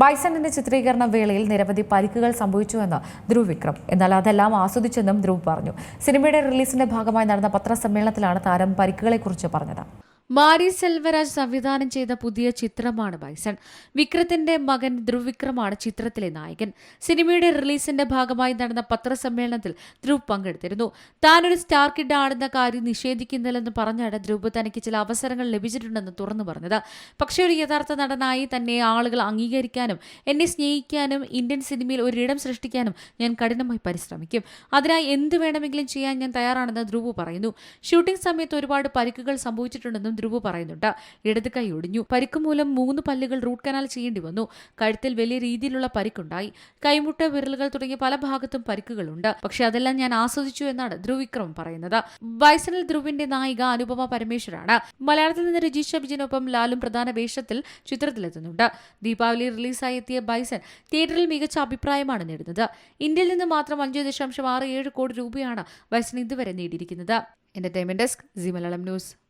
ബൈസണിന്റെ ചിത്രീകരണ വേളയിൽ നിരവധി പരിക്കുകൾ സംഭവിച്ചുവെന്ന് ധ്രുവ് വിക്രം. എന്നാൽ അതെല്ലാം ആസ്വദിച്ചെന്നും ധ്രുവ് പറഞ്ഞു. സിനിമയുടെ റിലീസിന്റെ ഭാഗമായി നടന്ന പത്രസമ്മേളനത്തിലാണ് താരം പരിക്കുകളെക്കുറിച്ച് പറഞ്ഞത്. മാരി സെൽവരാജ് സംവിധാനം ചെയ്ത പുതിയ ചിത്രമാണ് ബൈസൺ. വിക്രത്തിന്റെ മകൻ ധ്രുവ് വിക്രമാണ് ചിത്രത്തിലെ നായകൻ. സിനിമയുടെ റിലീസിന്റെ ഭാഗമായി നടന്ന പത്രസമ്മേളനത്തിൽ ധ്രുവ് പങ്കെടുത്തിരുന്നു. താനൊരു സ്റ്റാർ കിഡ് ആണെന്ന കാര്യം നിഷേധിക്കുന്നില്ലെന്ന് പറഞ്ഞാണ് ധ്രുവ് തനിക്ക് ചില അവസരങ്ങൾ ലഭിച്ചിട്ടുണ്ടെന്ന് തുറന്നു പറഞ്ഞത്. പക്ഷേ ഒരു യഥാർത്ഥ നടനായി തന്നെ ആളുകൾ അംഗീകരിക്കാനും എന്നെ സ്നേഹിക്കാനും ഇന്ത്യൻ സിനിമയിൽ ഒരിടം സൃഷ്ടിക്കാനും ഞാൻ കഠിനമായി പരിശ്രമിക്കും. അതിനായി എന്ത് വേണമെങ്കിലും ചെയ്യാൻ ഞാൻ തയ്യാറാണെന്ന് ധ്രുവ് പറയുന്നു. ഷൂട്ടിംഗ് സമയത്ത് ഒരുപാട് പരിക്കുകൾ സംഭവിച്ചിട്ടുണ്ടെന്നും ധ്രുവ് പറയുന്നുണ്ട്. ഇടത് കൈ ഒടിഞ്ഞു. പരിക്ക് മൂലം മൂന്ന് പല്ലുകൾ റൂട്ട് കനാൽ ചെയ്യേണ്ടി വന്നു. കഴുത്തിൽ വലിയ രീതിയിലുള്ള പരിക്കുണ്ടായി. കൈമുട്ട വിരലുകൾ തുടങ്ങിയ പല ഭാഗത്തും പരിക്കുകളുണ്ട്. പക്ഷെ അതെല്ലാം ഞാൻ ആസ്വദിച്ചു എന്നാണ് ധ്രുവ് പറയുന്നത്. ബൈസണിൽ ധ്രുവിന്റെ നായിക അനുപമ പരമേശ്വരാണ്. മലയാളത്തിൽ നിന്ന് രജിഷ ബിജിനൊപ്പം ലാലും പ്രധാന വേഷത്തിൽ ചിത്രത്തിലെത്തുന്നുണ്ട്. ദീപാവലി റിലീസായി എത്തിയ ബൈസൺ തിയേറ്ററിൽ മികച്ച അഭിപ്രായമാണ് നേടുന്നത്. ഇന്ത്യയിൽ നിന്ന് മാത്രം അഞ്ച് ദശാംശം ആറ് ഏഴ് കോടി രൂപയാണ് ബൈസൺ ഇതുവരെ നേടിയിരിക്കുന്നത്. Entertainment desk Zee Malayalam news.